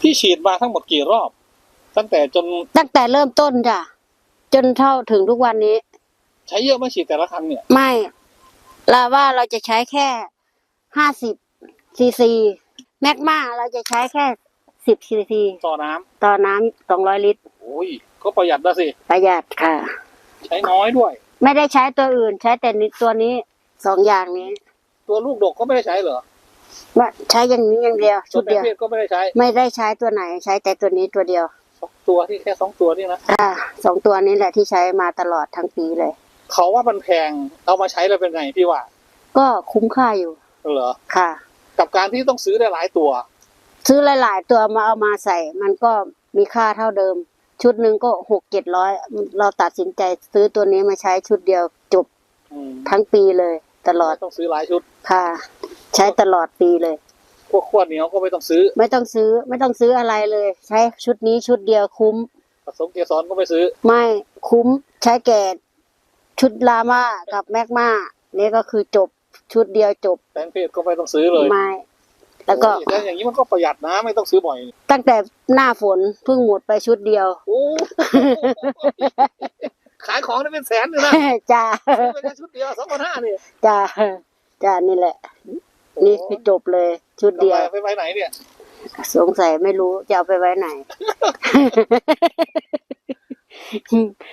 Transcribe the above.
พี่ฉีดมาทั้งหมดกี่รอบ ตั้งแต่จนตั้งแต่เริ่มต้นจ้ะจนเท่าถึงทุกวันนี้ ใช้เยอะไหม่ฉีดแต่ละครั้งเนี่ยไม่เราว่าเราจะใช้แค่ห้าสิบซีซีแมกมาเราจะใช้แค่สิบซีซีต่อน้ำต่อน้ำสองร้อยลิตร โอ้ยก็ประหยัดนะสิ ประหยัดค่ะ ใช้น้อยด้วย ไม่ได้ใช้ตัวอื่น ใช้แต่นิดตัวนี้สองอย่างนี้ ตัวลูกดกก็ไม่ได้ใช้เหรอ ว่าใช้อย่างนี้อย่างเดียวตัชุวดแปลเดียวงเพศก็ไม่ได้ใช้ ไม่ได้ใช้ตัวไหนใช้แต่ตัวนี้ตัวเดียวสองตัวที่แค่สองตัวนี่นะค่ะสองตัวนี้แหละที่ใช้มาตลอดทั้งปีเลย เขาว่ามันแพงเอามาใช้แล้วเป็นไงพี่ว่า ก็คุ้มค่าอยู่เหรอค่ะ กับการที่ต้องซื้อได้หลายตัว ซื้อหลาย ๆ ตัวมาเอามาใส่ มันก็มีค่าเท่าเดิม ชุดหนึ่งก็หกเจ็ดร้อยเราตัดสินใจซื้อตัวนี้มาใช้ชุดเดียวจบอืมทั้งปีเลย ตลอดไม่ต้องซื้อหลายชุดค่ะใช้ตลอดปีเลย พวกขวดเหนียวก็ไม่ต้องซื้อ ไม่ต้องซื้อไม่ต้องซื้ออะไรเลย ใช้ชุดนี้ชุดเดียวคุ้ม ผสมเกสรก็ไม่ซื้อ ไม่คุ้มใช้แก่ชุดลาม่ากับแมกมานี่ก็คือจบชุดเดียวจบแปลงเพศก็ไม่ต้องซื้อเลยไม่แล้วก็โอ้ยแล้วอย่างนี้มันก็ประหยัดนะ ไม่ต้องซื้อบ่อยตั้งแต่หน้าฝนเพิ่งหมดไปชุดเดียว โอ้ขายของได้เป็นแสนเลยนะจ้า ซื้อไปแค่ชุดเดียวสองพันห้าเนี่ยจ้าจ้านี่แหละ นี่คือจบเลยชุดเดียวไปไปไหนเนี่ย สงสัยไม่รู้จะเอาไปไว้ไหน